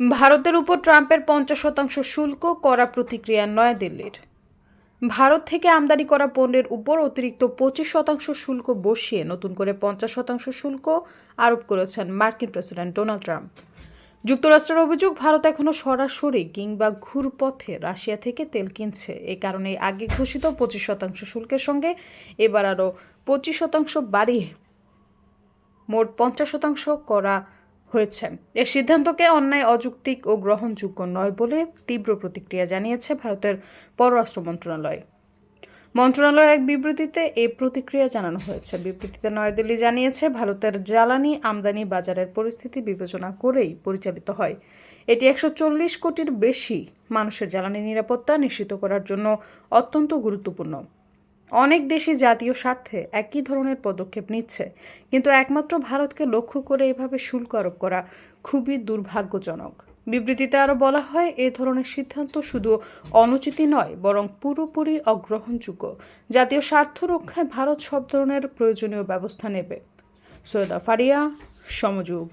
ভারতের উপর ট্রাম্পের পঞ্চাশ শতাংশ শুল্ক করা প্রতিক্রিয়া নয়াদিল্লির। ভারত থেকে আমদানি করা পণ্যের উপর অতিরিক্ত পঁচিশ শতাংশ শুল্ক বসিয়ে নতুন করে পঞ্চাশ শতাংশ শুল্ক আরোপ করেছেন মার্কিন প্রেসিডেন্ট ডোনাল্ড ট্রাম্প। যুক্তরাষ্ট্রের অভিযোগ, ভারত এখনও সরাসরি কিংবা ঘুরপথে রাশিয়া থেকে তেল কিনছে। এ কারণে আগে ঘোষিত পঁচিশ শতাংশ শুল্কের সঙ্গে এবার আরও পঁচিশ শতাংশ বাড়িয়ে মোট পঞ্চাশ শতাংশ করা হয়েছে। এ সিদ্ধান্তকে অন্যায়, অযৌক্তিক ও গ্রহণযোগ্য নয় বলে তীব্র প্রতিক্রিয়া জানিয়েছে ভারতের পররাষ্ট্র মন্ত্রণালয়। মন্ত্রণালয়ের এক বিবৃতিতে এ প্রতিক্রিয়া জানানো হয়েছে। বিবৃতিতে নয়াদিল্লি জানিয়েছে, ভারতের জ্বালানি আমদানি বাজারের পরিস্থিতি বিবেচনা করেই পরিচালিত হয়। এটি একশো চল্লিশ কোটির বেশি মানুষের জ্বালানি নিরাপত্তা নিশ্চিত করার জন্য অত্যন্ত গুরুত্বপূর্ণ। অনেক দেশই জাতীয় স্বার্থে একই ধরনের পদক্ষেপ নিচ্ছে, কিন্তু একমাত্র ভারতকে লক্ষ্য করে এভাবে শুল্ক আরোপ করা খুবই দুর্ভাগ্যজনক। বিবৃতিতে আরও বলা হয়, এ ধরনের সিদ্ধান্ত শুধু অনুচিতই নয়, বরং পুরোপুরি অগ্রহণযোগ্য। জাতীয় স্বার্থ রক্ষায় ভারত সব ধরনের প্রয়োজনীয় ব্যবস্থা নেবে। সৈয়দা ফারিয়া, সমযোগ।